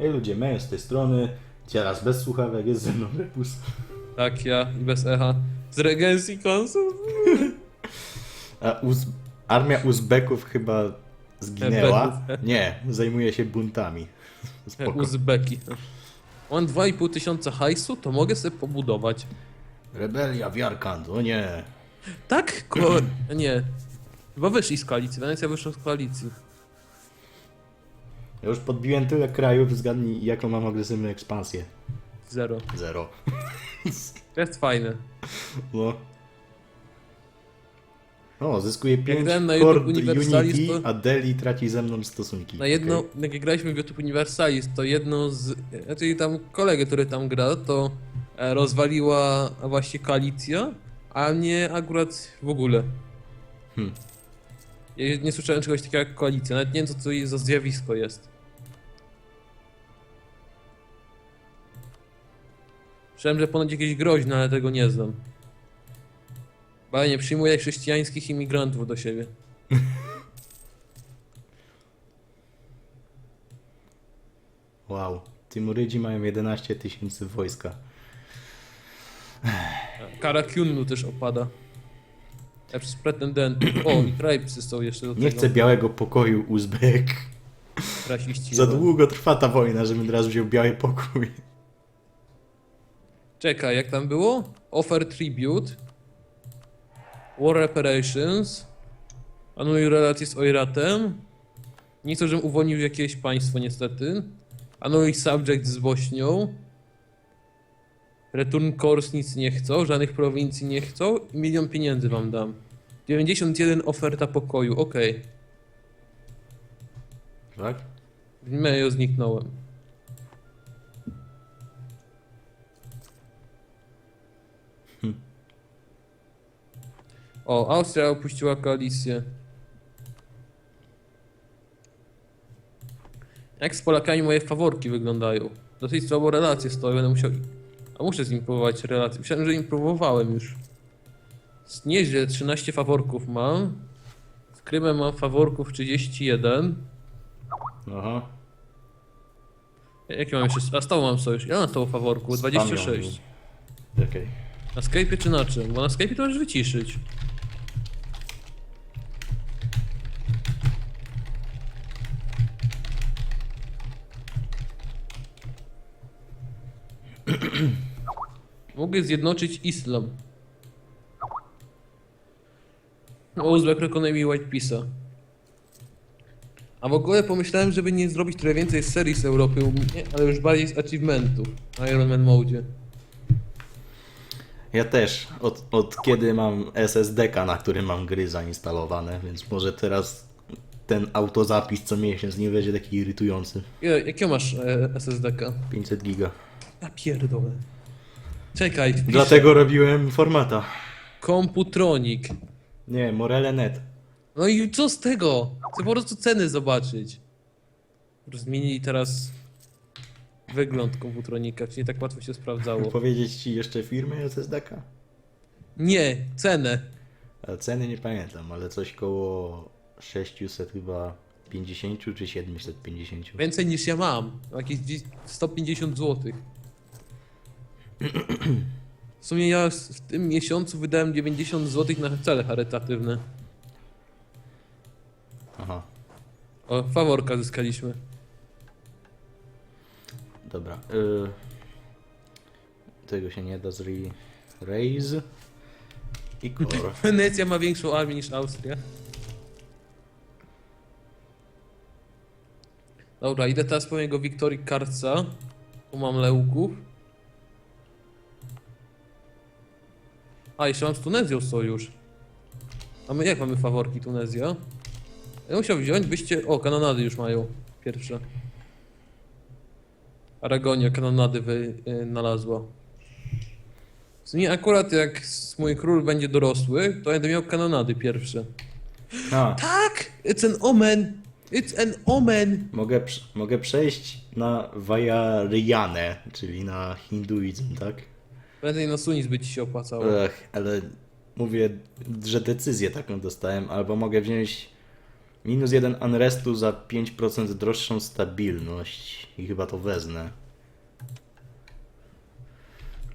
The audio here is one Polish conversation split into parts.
Hej ludzie, my z tej strony, teraz bez słuchawek, jest ze mną Repus. Tak, ja i bez echa. Z regencji konsol. A Uz armia Uzbeków chyba zginęła. Nie, zajmuje się buntami. Spoko. Uzbeki. Mam 2,5 tysiąca hajsu, to mogę sobie pobudować. Rebelia w Jarkand, o nie. Tak? Kur... Nie. Chyba wyszli z koalicji, Wenecja wyszła z koalicji. Ja już podbiłem tyle krajów, zgadnij jaką mam agresywną ekspansję. Zero. Zero. To jest fajne. No. O, zyskuje 5 grałem na Horde Universalis, Unity, to- a Delhi traci ze mną stosunki. Na jedno, Okej. jak graliśmy w YouTube Universalis, to jedno z... Znaczy tam kolegę, który tam gra, to e, rozwaliła właśnie koalicja, a mnie akurat w ogóle. Hmm. Ja nie słyszałem czegoś takiego jak koalicja, nawet nie wiem co to za zjawisko jest. Słyszałem, że ponoć jakieś groźne, ale tego nie znam. Bo ja nie przyjmuję chrześcijańskich imigrantów do siebie. Wow. Timurydzi mają 11 tysięcy wojska. Kara Kyunlu też opada. Ja przez pretendentów. O, i tribesy są jeszcze do Nie tego. chcę białego pokoju Uzbek. Rasiści. Za długo trwa ta wojna, żebym teraz wziął biały pokój. Czekaj, jak tam było? Offer tribute. War reparations. Anuluj relacje z Oiratem. Nie chcę, żebym uwolnił jakieś państwo, niestety. Anuluj subject z Bośnią. Return course nic nie chcą, żadnych prowincji nie chcą i milion pieniędzy wam dam. 91 oferta pokoju, okej. Tak? W Mejo zniknąłem. O, Austria opuściła koalicję. Jak z Polakami moje faworki wyglądają? Dosyć słabo relacje stoją, będę musiał... A muszę z nim próbować relacje. Myślałem, że im próbowałem już. Jest Nieźle, 13 faworków mam. Z Krymem mam faworków 31. Aha. Jaki mam jeszcze? A z tobą mam sojusz. Ja mam z tobą faworku, Z 26. Okej. Na Skype'ie czy na czym? Bo na Skype'ie to możesz wyciszyć. Mogę zjednoczyć islam. Uzbek Economy White Peace'a. A w ogóle pomyślałem, żeby nie zrobić trochę więcej serii z Europy u mnie, ale już bardziej z achievementów na Iron Man Mode. Ja też. Od, od kiedy mam SSD-ka, na którym mam gry zainstalowane, więc może teraz ten autozapis co miesiąc nie będzie taki irytujący. Jakiego masz e, SSD-ka? 500 giga. Ja pierdolę. Czekaj, wpiszę. Dlatego robiłem formata. Komputronik. Nie, Morele.net. No i co z tego? Chcę po prostu ceny zobaczyć. Zmienili teraz wygląd komputronika, czy nie tak łatwo się sprawdzało. Powiedzieć ci jeszcze firmy SSD-ka? Nie, cenę. A ceny nie pamiętam, ale coś koło 600 chyba 50 czy 750. Więcej niż ja mam. Jakieś gdzieś 150 zł. W sumie ja w tym miesiącu wydałem 90 zł na cele charytatywne. Aha, O, faworka zyskaliśmy. dobra. Y... Tego się nie da zre... Raise i core. Wenecja ma większą armię niż Austria. Dobra, idę teraz po mojego Wiktorii Karca. Tu mam Leuków. A, jeszcze mam z Tunezją sojusz. A my jak mamy faworki Tunezja? Ja musiał wziąć, byście... O, kanonady już mają. Pierwsze. Aragonia kanonady wynalazła. W sumie akurat jak mój król będzie dorosły, to będę miał kanonady pierwsze. A, Tak! It's an omen! It's an omen! mogę, prz- mogę przejść na Vajrayane, czyli na hinduizm, tak? Prędzej na Sunis by ci się opłacało. Ech, ale mówię, że decyzję taką dostałem, albo mogę wziąć Minus jeden unrestu za 5% droższą stabilność. I chyba to wezmę.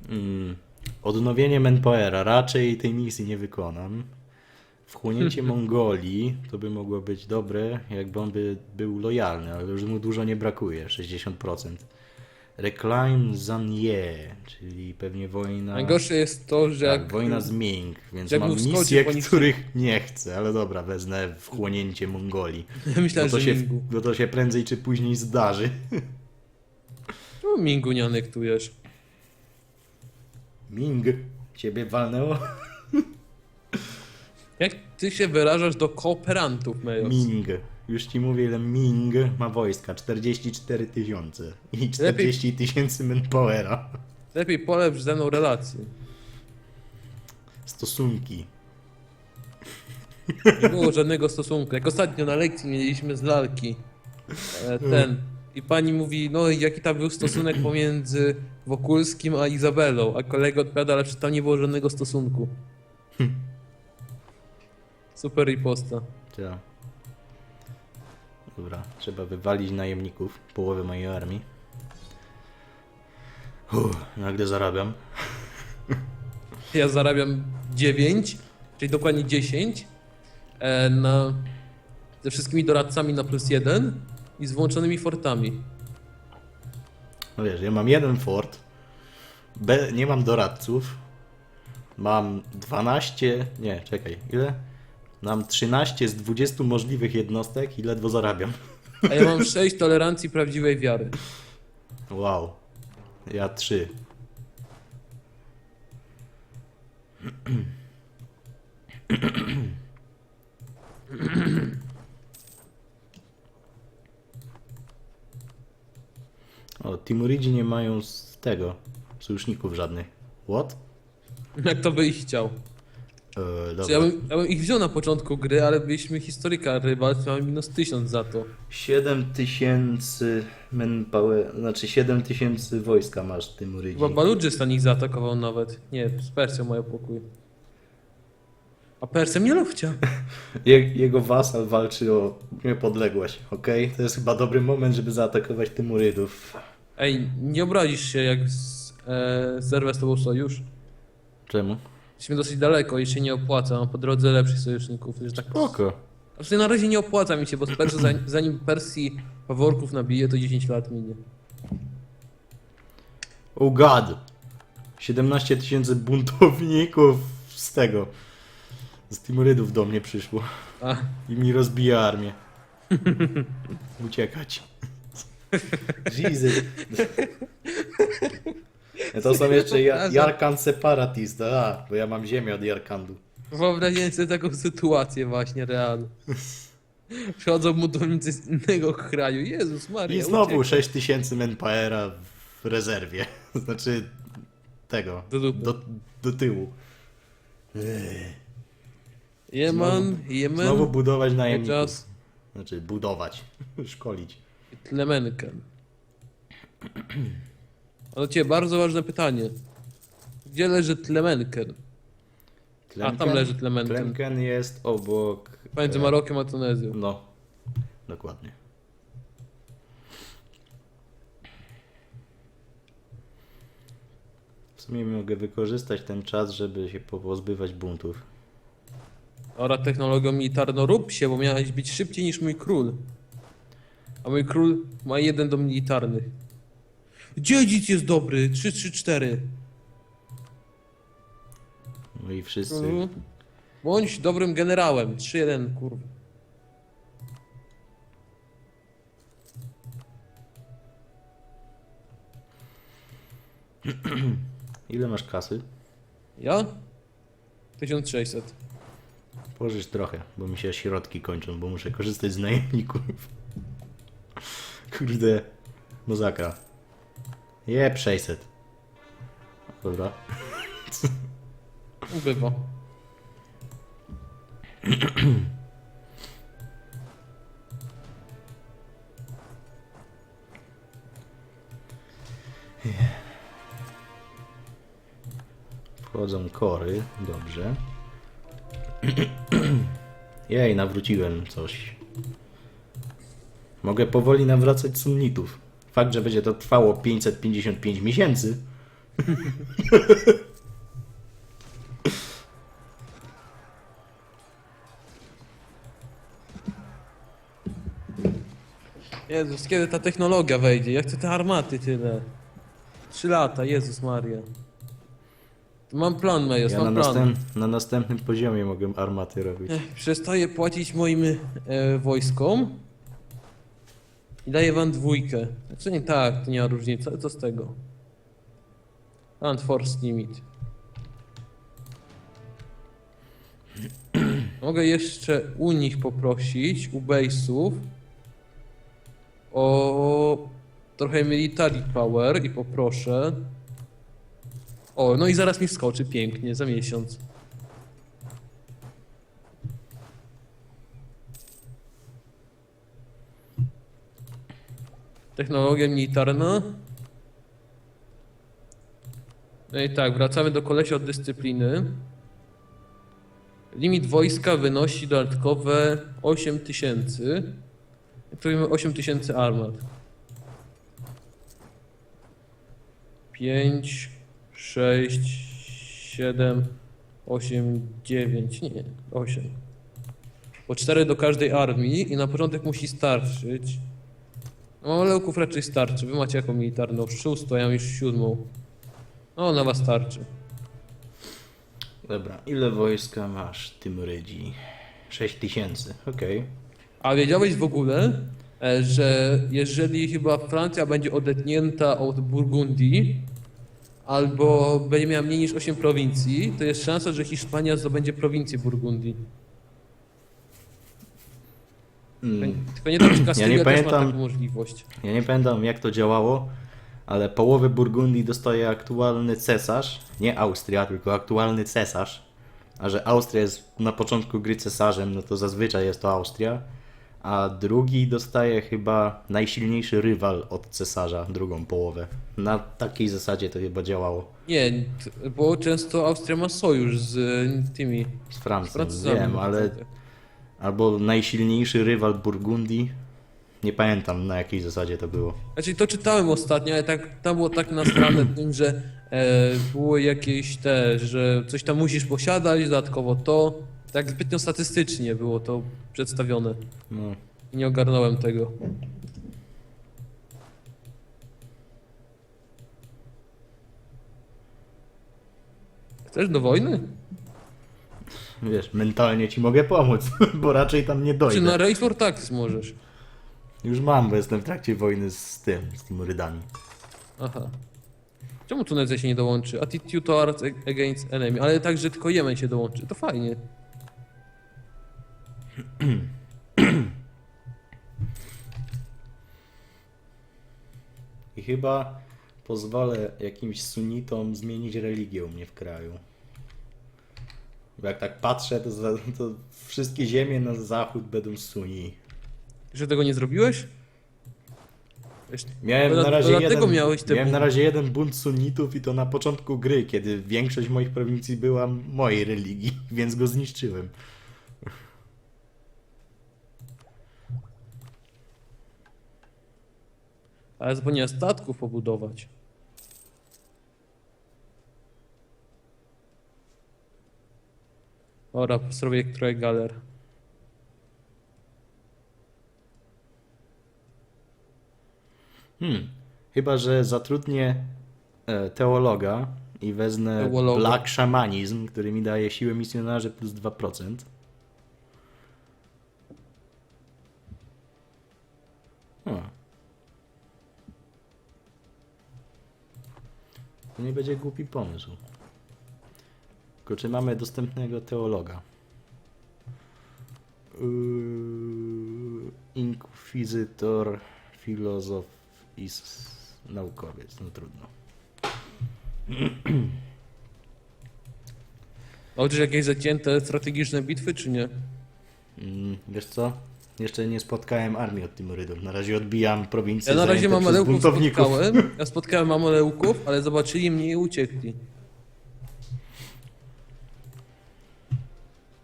Mm. Odnowienie Manpowera. Raczej tej misji nie wykonam. Wchłonięcie Mongolii to by mogło być dobre, jakby on by był lojalny, ale już mu dużo nie brakuje 60%. Reclaim Zanie, czyli pewnie wojna. Najgorsze jest to, że Tak, jak... wojna z Ming, więc mam misje, których nie chcę, ale dobra, wezmę wchłonięcie Mongolii. Myślałem, Bo to, że się, Mingu. bo to się prędzej czy później zdarzy. Czemu Mingu nie anektujesz? Ming, ciebie walnęło? Jak ty się wyrażasz do kooperantów, Mejos? Ming. Już ci mówię, ile Ming ma wojska. 44 tysiące. I 40 tysięcy manpowera. Lepiej polepsz ze mną relacje. Stosunki. Nie było żadnego stosunku. Jak ostatnio na lekcji mieliśmy z lalki e, ten. I pani mówi, no i jaki tam był stosunek pomiędzy Wokulskim a Izabelą, a kolega odpowiada, ale czy tam nie było żadnego stosunku. Super riposta. Tak. Dobra, trzeba wywalić najemników, połowę mojej armii. Uff, nagle zarabiam. Ja zarabiam 9, czyli dokładnie 10 e, na, ze wszystkimi doradcami na plus 1 i z włączonymi fortami. No wiesz, ja mam jeden fort, be, nie mam doradców, mam 12, nie, czekaj, ile? Mam 13 z 20 możliwych jednostek i ledwo zarabiam. A ja mam 6 tolerancji prawdziwej wiary. Wow, ja 3. O, Timuridzi nie mają z tego sojuszników żadnych. What? Jak to by ich chciał. Eee, Czy ja, dobra. bym, ja bym ich wziął na początku gry, ale byliśmy historyka rywal, mamy minus 1000 za to. 7 tysięcy manpower, znaczy 7 tysięcy wojska masz Timurydzi. Chyba Baludżystan ich zaatakował nawet. Nie, z Persją mają pokój. A Persja mnie lufcia. Je, jego wasal walczy o niepodległość, okej? To jest chyba dobry moment, żeby zaatakować Timurydów. Ej, nie obrazisz się jak z, e, zerwę z tobą sojusz? Czemu? Jesteśmy dosyć daleko i się nie opłaca, mam po drodze lepszych sojuszników. Że tak... Spoko. Znaczy na razie nie opłaca mi się, bo z Persji, zanim, zanim Persji faworków nabije, to 10 lat minie. Oh god! 17 tysięcy buntowników z tego. Z Timurydów do mnie przyszło. A, I mi rozbija armię. Uciekać. Jesus. To są jeszcze ja, Jarkan Separatist, a, bo ja mam ziemię od Jarkandu. wyobraźcie sobie taką sytuację właśnie realną. Przychodzą budownicy z innego kraju. Jezus Maria. I znowu uciekaj. 6 tysięcy manpowera w rezerwie. Znaczy tego, Do dupy. do, do tyłu. Jeman, Jemen Znowu budować najemników. Podczas- Znaczy budować, szkolić. Tlemenken. A do ciebie bardzo ważne pytanie. Gdzie leży Tlemenken? A, tam leży Tlemenken. Tlemken jest obok... Pomiędzy e, Marokiem a Tunezją. No, dokładnie. W sumie mogę wykorzystać ten czas, żeby się pozbywać buntów. Ora technologią militarną rób się, bo miałeś być szybciej niż mój król. A mój król ma jeden do militarnych. Dziedzic jest dobry, 3-3-4. No i wszyscy... Mhm. Bądź dobrym generałem, 3-1, kurwa. Ile masz kasy? Ja? 1600. Pożycz trochę, bo mi się środki kończą, bo muszę korzystać z najemników. Kurde, mozaka. Jeb 600. Dobra. Bywa. Wchodzą kory, dobrze. Jej, nawróciłem coś. Mogę powoli nawracać sunnitów. Fakt, że będzie to trwało 555 miesięcy. Jezus, kiedy ta technologia wejdzie? Ja chcę te armaty tyle. Trzy lata, Jezus Maria. Mam plan, Mejos, Ja na, mam plan. następ, na następnym poziomie mogę armaty robić. Ech, Przestaję płacić moim e, wojskom i daję wam dwójkę. Znaczy nie tak, to nie ma różnicy, ale co z tego? Land Force Limit. Mogę jeszcze u nich poprosić, u base'ów, o trochę military power i poproszę. O, no i zaraz mi wskoczy pięknie, za miesiąc. Technologia militarna. No i tak, wracamy do kolesia od dyscypliny. Limit wojska wynosi dodatkowe 8000. Tu mamy 8000 armat. 5, 6, 7, 8, 9, nie, 8. Po 4 do każdej armii i na początek musi starczyć. No, Malełków raczej starczy. Wy macie jaką militarną? Szóstą, ja mam już siódmą. No, na was starczy. Dobra, ile wojska masz, Tymurydzi? 6 tysięcy, okej. A wiedziałeś w ogóle, e, że jeżeli chyba Francja będzie odetnięta od Burgundii, albo będzie miała mniej niż 8 prowincji, to jest szansa, że Hiszpania zdobędzie prowincję Burgundii. Mm. Tylko nie wiem, czy Kastylia też ma pamiętam. taką możliwość. Ja nie pamiętam jak to działało, ale połowę Burgundii dostaje aktualny cesarz. Nie Austria, tylko aktualny cesarz. A że Austria jest na początku gry cesarzem, no to zazwyczaj jest to Austria. A drugi dostaje chyba najsilniejszy rywal od cesarza, drugą połowę. Na takiej zasadzie to chyba działało Nie, bo często Austria ma sojusz z e, tymi z Francją. Francuzami. Wiem, ale albo najsilniejszy rywal Burgundii. Nie pamiętam na jakiej zasadzie to było. Znaczy to czytałem ostatnio, ale tak, tam było tak nastrane tym, że e, było jakieś te, że coś tam musisz posiadać, dodatkowo to. Tak zbytnio statystycznie było to przedstawione. No. Nie ogarnąłem tego. Chcesz do wojny? Wiesz, mentalnie ci mogę pomóc, bo raczej tam nie Czy dojdę. na Race for Taxes możesz? Już mam, bo jestem w trakcie wojny z tym, z Timurydami. Aha. Czemu Tunezja się nie dołączy? Attitude towards against enemy, ale także tylko Jemen się dołączy. To fajnie. I chyba pozwolę jakimś sunitom zmienić religię u mnie w kraju. Bo jak tak patrzę, to, za, to wszystkie ziemie na zachód będą suni. Że tego nie zrobiłeś? Wiesz, Miałem na razie dlatego jeden, miałeś te miałem na bunty. razie jeden bunt sunnitów i to na początku gry, kiedy większość moich prowincji była mojej religii, więc go zniszczyłem. Ale zapomniałem statków pobudować. Ora, zrobię trochę galer. Hmm. Chyba, że zatrudnię e, teologa i wezmę Teologa. Black Shamanizm, który mi daje siłę misjonarzy plus 2%. O. To nie będzie głupi pomysł. Tylko czy mamy dostępnego teologa? Yy, Inkwizytor, filozof i naukowiec. No trudno. Walczysz jakieś zacięte strategiczne bitwy, czy nie? Mm, wiesz co? Jeszcze nie spotkałem armii od Timurydów. Na razie odbijam prowincję Ja na razie buntowników. spotkałem. Ja spotkałem Mameleuków, ale zobaczyli mnie i uciekli.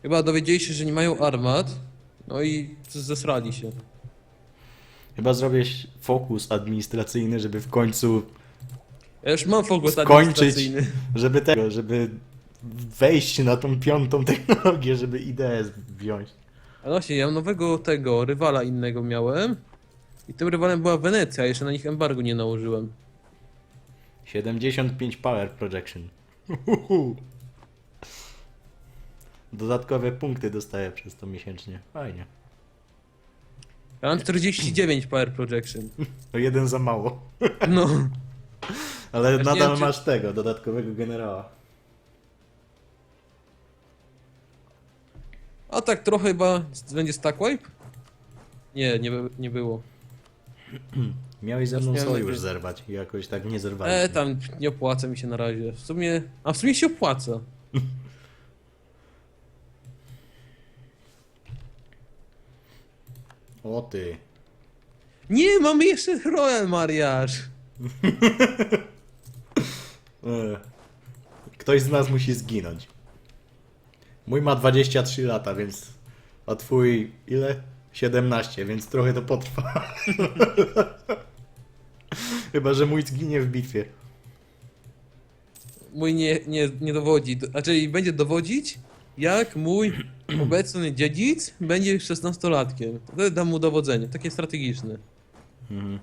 Chyba dowiedzieli się, że nie mają armat. No i zesrali się. Chyba zrobię fokus administracyjny, żeby w końcu, Ja już mam fokus Skończyć. administracyjny. żeby tego, żeby wejść na tą piątą technologię, żeby ideę wziąć. A właśnie, ja nowego tego rywala innego miałem. I tym rywalem była Wenecja, jeszcze na nich embargo nie nałożyłem. 75 power projection. Uhuhu. Dodatkowe punkty dostaję przez to miesięcznie. Fajnie. Ja mam 49 Power Projection. To jeden za mało. No. Ale nie nadal wiem, czy- masz tego, dodatkowego generała. A tak trochę chyba będzie stack wipe? Nie, nie, by- nie było. Miałeś ze mną Miałem sojusz zerwać i jakoś tak nie zerwaliśmy. E, tam nie opłaca mi się na razie. W sumie. A w sumie się opłaca. O ty. Nie, mamy jeszcze Royal Mariaż. E. Ktoś z nas musi zginąć. Mój ma 23 lata, więc... A twój ile? 17, więc trochę to potrwa. Chyba, że mój zginie w bitwie. Mój nie, nie, nie dowodzi. Znaczy będzie dowodzić, jak mój obecny dziedzic będzie 16-latkiem. Wtedy dam mu dowodzenie. Takie strategiczne. Mhm.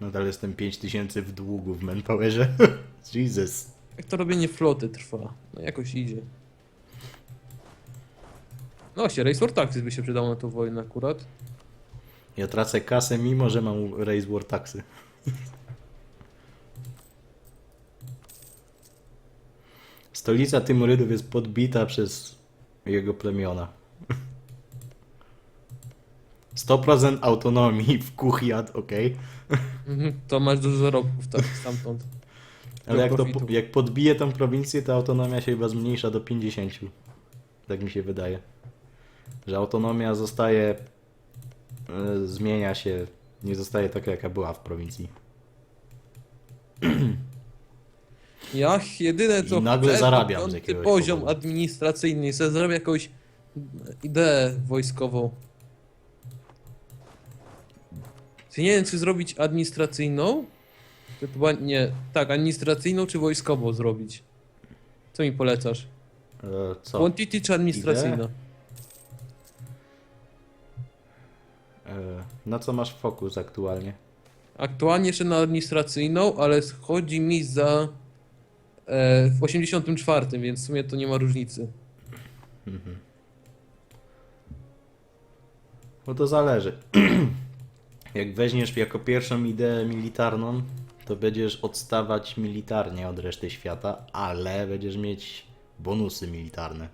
Nadal jestem 5000 w długu w Manpowerze. Jesus. Jak to robienie floty trwa? No jakoś idzie. No właśnie, Race War Tactics by się przydało na tą wojnę akurat. Ja tracę kasę, mimo że mam Race War Taxy. Stolica Tymurydów jest podbita przez jego plemiona. 100% autonomii w Kuchiat, ok. Mhm, To masz dużo zarobków tak stamtąd. Ale jak, to, profitu. jak podbije tą prowincję, to autonomia się chyba zmniejsza do 50. Tak mi się wydaje. Że autonomia zostaje. e, zmienia się. Nie zostaje taka, jaka była w prowincji. Ja jedyne co I nagle chcę, zarabiam to z piąty jakiegoś poziom powodu. administracyjny i sobie zrobię jakąś ideę wojskową. Czy nie wiem, czy zrobić administracyjną? Czy chyba nie. Tak, administracyjną czy wojskową zrobić? Co mi polecasz? E, co? Quantity czy administracyjna? E, na co masz fokus aktualnie? Aktualnie jeszcze na administracyjną, ale chodzi mi za w 84, więc w sumie to nie ma różnicy. No to zależy. Jak weźmiesz jako pierwszą ideę militarną, to będziesz odstawać militarnie od reszty świata, ale będziesz mieć bonusy militarne.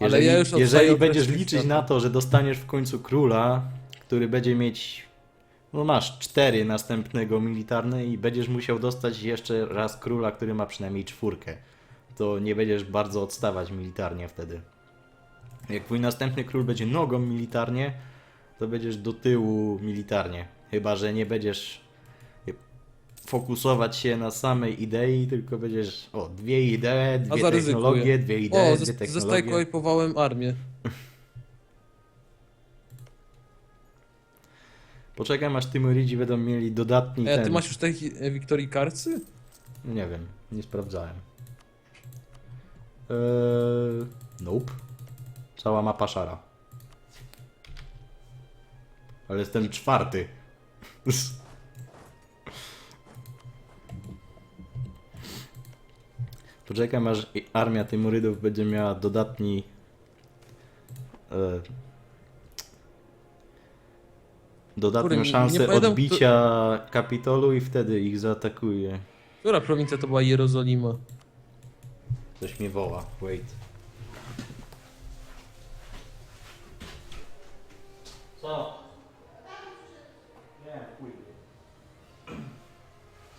Ale Jeżeli, ja już jeżeli będziesz liczyć świata. na to, że dostaniesz w końcu króla, który będzie mieć. No masz cztery następnego militarne i będziesz musiał dostać jeszcze raz króla, który ma przynajmniej czwórkę. To nie będziesz bardzo odstawać militarnie wtedy. Jak twój następny król będzie nogą militarnie, to będziesz do tyłu militarnie. Chyba, że nie będziesz fokusować się na samej idei, tylko będziesz, o, dwie idee, dwie technologie, dwie idee, O, dwie technologie. zastajkowałem armię. Poczekam, aż Tymurydzi będą mieli dodatni E, ten... ty masz już tej e, Wiktorii Karcy? No Nie wiem, nie sprawdzałem. Eee, nope. Cała mapa szara. Ale jestem czwarty. Poczekam aż i- armia Tymurydów będzie miała dodatni e, dodatnią Kurde, nie szansę pamiętam, odbicia kapitolu i wtedy ich zaatakuje. Która prowincja to była Jerozolima? Coś mnie woła. Wait. Co? Nie, pójdę.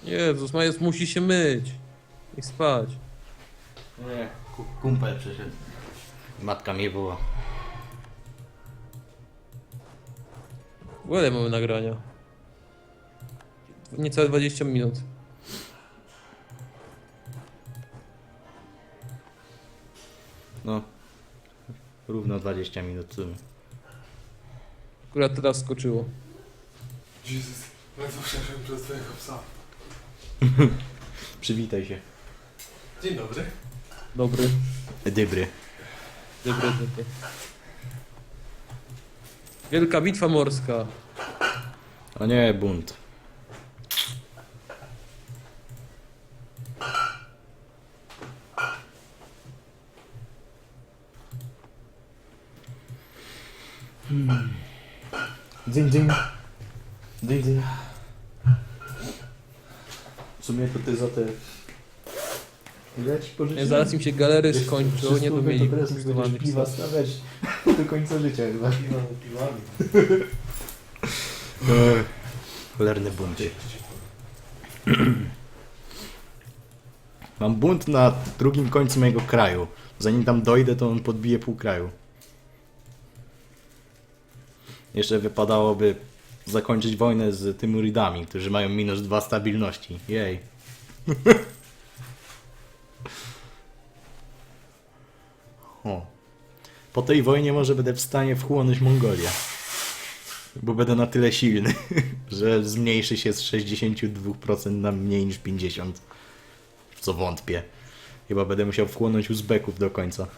Jezus, Majus musi się myć. I spać. Nie, ku- kumpel przyszedł. Matka mnie woła. Ile mamy nagrania? Niecałe 20 minut. No. Równo 20 minut w sumie. Akurat teraz skoczyło. Jezus, bardzo przeszedłem przez twojego psa. Przywitaj się. Dzień dobry. Dobry. Dybry. Dobry, dobry. Wielka bitwa morska. O nie, bunt. Dzień, dzień. Dzień, dzień. W sumie to ty za te... Ile ci pożyczyłem? Zaraz im się galery skończą, nie to mieli teraz mi będziesz piwa stawiać do końca życia chyba. Piwami, piwami. Cholerny bunt. Mam bunt na drugim końcu mojego kraju. Zanim tam dojdę, to on podbije pół kraju. Jeszcze wypadałoby zakończyć wojnę z Tymuridami, którzy mają minus dwa stabilności. Jej. o. Po tej wojnie może będę w stanie wchłonąć Mongolię. Bo będę na tyle silny, że zmniejszy się z 62% na mniej niż 50%. W co wątpię. Chyba będę musiał wchłonąć Uzbeków do końca.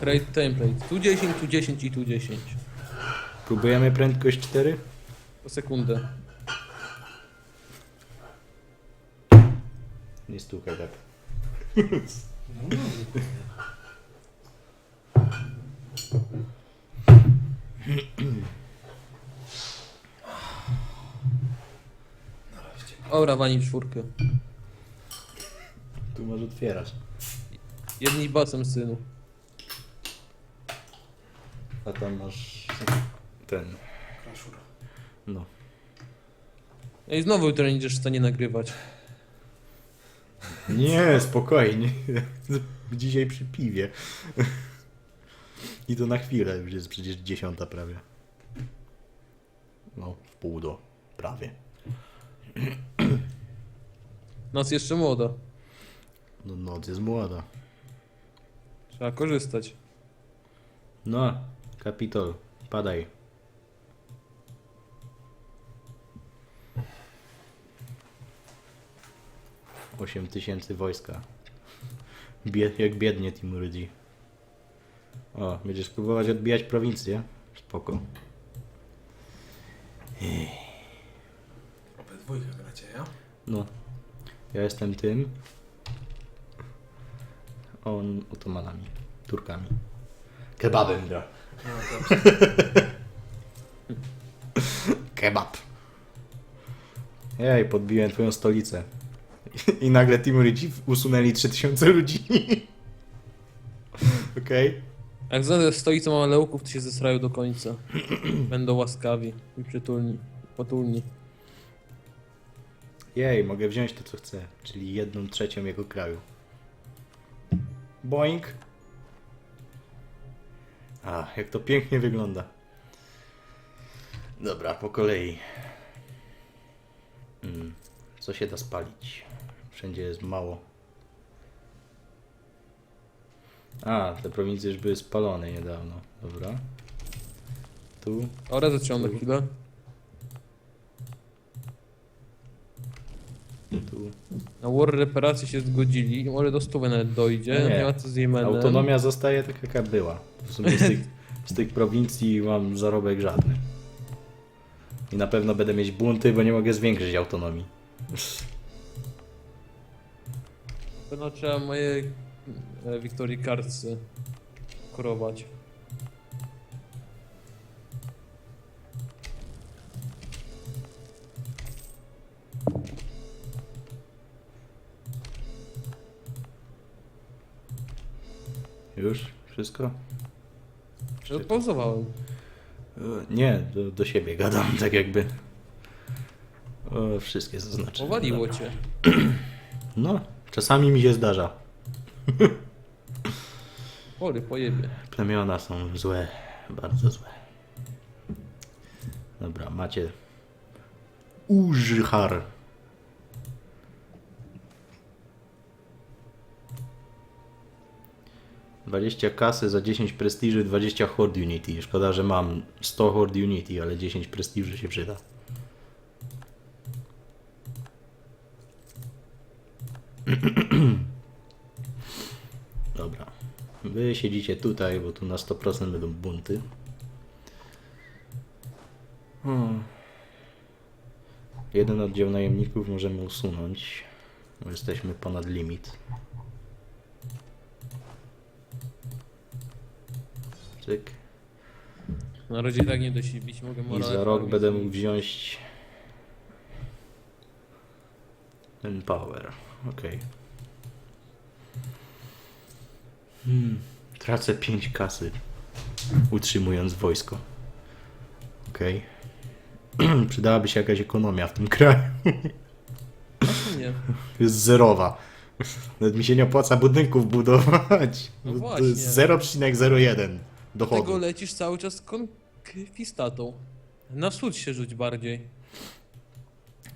Create template. Tu 10, tu 10 i tu 10. Próbujemy prędkość 4? Po sekundę. Nie stukaj tak. Ora, wani w czwórkę. Tu masz otwierać. Jedni basem, synu. A tam masz ten. No. No i znowu jutro nie będziesz w stanie nagrywać. Nie, spokojnie. Dzisiaj przy piwie. I to na chwilę, już jest przecież dziesiąta prawie. No, w pół do. Prawie. Noc jeszcze młoda. No, noc jest młoda. Trzeba korzystać. No, kapitol, padaj. Osiem tysięcy wojska. Bied, jak biednie Timurydzi. O, będziesz próbować odbijać prowincję? Spoko. Obydwójkę gracie, ja? No. Ja jestem tym. On otomanami. Turkami. Kebabem gra. No dobrze. Kebab. Ej, podbiłem twoją stolicę. I nagle Timurydzi usunęli 3000 ludzi. Okej. Jak znajdę stolicą Malełków, to się zesrają do końca. Będą łaskawi i przytulni. Potulni. Jej, mogę wziąć to co chcę, czyli jedną trzecią jego kraju. Boing. A, jak to pięknie wygląda. Dobra, po kolei. Mm, co się da spalić? Wszędzie jest mało. A, te prowincje już były spalone niedawno. Dobra. Tu. Ora zatrzymam na chwilę. Tu. Na war reparacje się zgodzili. Może do stówy nawet dojdzie. Nie. Nie, ma co z Jemenem. Autonomia zostaje taka jaka była. W sumie z tych, z tych prowincji mam zarobek żadny. I na pewno będę mieć bunty, bo nie mogę zwiększyć autonomii. Pewno trzeba moje e, Victory Cards korować. Już? Wszystko? No, pauzowałem. E, Nie, do, do siebie gadam, tak jakby. O, wszystkie zaznaczę. Powaliło cię. No, Czasami mi się zdarza. Chory pojebie. Plemiona są złe, bardzo złe. Dobra, macie Użyhar. Dwadzieścia kasy za 10 prestiży, 20 Horde Unity. Szkoda, że mam 100 Horde Unity, ale 10 prestiży się przyda. Wy siedzicie tutaj, bo tu na 100% będą bunty. Hmm. Jeden oddział najemników możemy usunąć, bo jesteśmy ponad limit. Cyk. Na razie tak nie dość bić, mogę I morale za rok będę mógł wziąć ten power. Okej. Hmm. Tracę 5 kasy utrzymując wojsko. Okej. Przydałaby się jakaś ekonomia w tym kraju. Nie. Jest zerowa. Nawet mi się nie opłaca budynków budować. No To właśnie. jest 0,01 Tego dochodu. lecisz cały czas z konkwistatą. Na wschód się rzuć bardziej.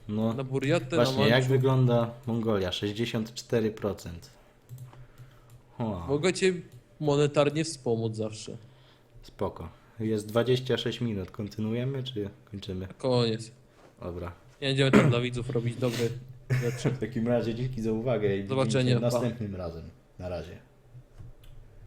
No. Na Buriatę, na Właśnie, jak Manczu. wygląda Mongolia? 64%. O, Mogę cię monetarnie wspomóc zawsze. spoko. Jest 26 minut. Kontynuujemy, czy kończymy? Koniec. Dobra. Nie będziemy tam dla widzów robić dobre rzeczy. W takim razie dzięki za uwagę i Zobaczenia, widzimy się pa. następnym razem. Na razie.